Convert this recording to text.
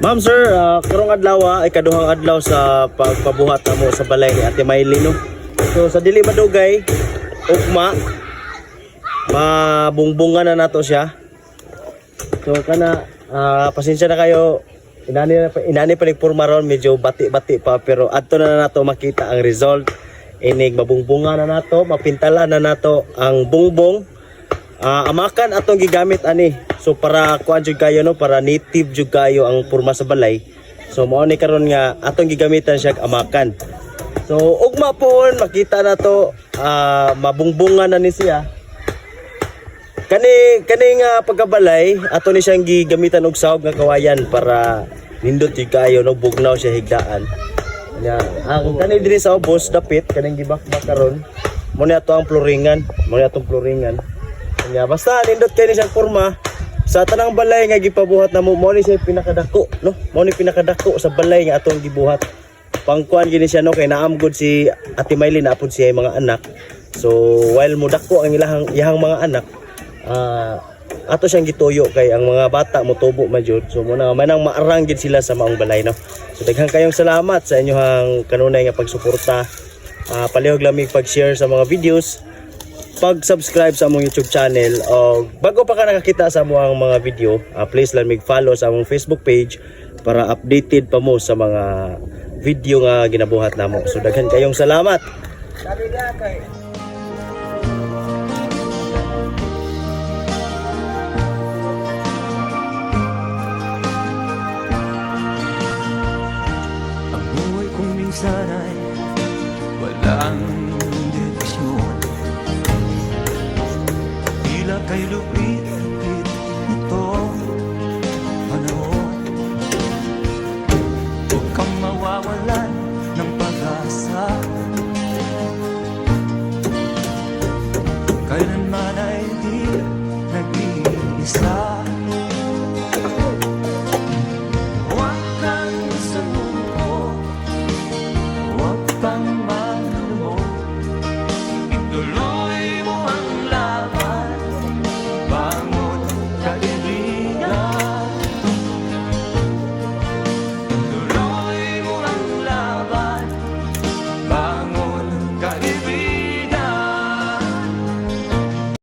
Ma'am sir, uh, karong adlaw ah, ay kaduhang adlaw sa pagpabuhat namo sa balay ni Ate Maylin no. So sa dili madugay, ugma mabungbungan na nato siya. So kana ah, pasensya na kayo inani na inani pa nagpurma ron medyo bati-bati pa pero adto na nato makita ang result. Inig mabungbungan na nato, mapintala na nato ang bungbong. Ah, amakan atong gigamit ani. So para kuan jud kayo no, para native jud kayo ang purma sa balay. So mao ni karon nga atong gigamitan siya amakan. So ugma po makita na to ah, mabungbungan na ni siya. Kani kani nga pagkabalay ato ni siyang gigamitan og sahog nga kawayan para nindot jud kayo no bugnaw siya higdaan. Kanya ang kani diri sa ubos dapit kaning gibakbak karon mo ni ato ang floringan, mo ni atong floringan. Kanya basta nindot kay ni siyang porma sa tanang balay nga gipabuhat na mo. Mo ni siya pinakadako no? Mo ni pinakadako sa balay nga atong gibuhat. Pangkuan gini siya no? Kay naam gud si Ate Maylin na apod siya mga anak. So while mo dako ang ilahang iyang mga anak ah ato siyang gituyo kay ang mga bata mo tubo man so muna manang maarang gid sila sa maong balay no? So daghang kayong salamat sa inyong kanunay nga pagsuporta. Ah, palihog lamig pag-share sa mga videos pag-subscribe sa among YouTube channel o bago pa ka nakakita sa among mga video, ah, please lang mag-follow sa among Facebook page para updated pa mo sa mga video nga ginabuhat namo. So daghan kayong salamat. Buhay kong minsan ay walang Tila kay lupit-lupit ito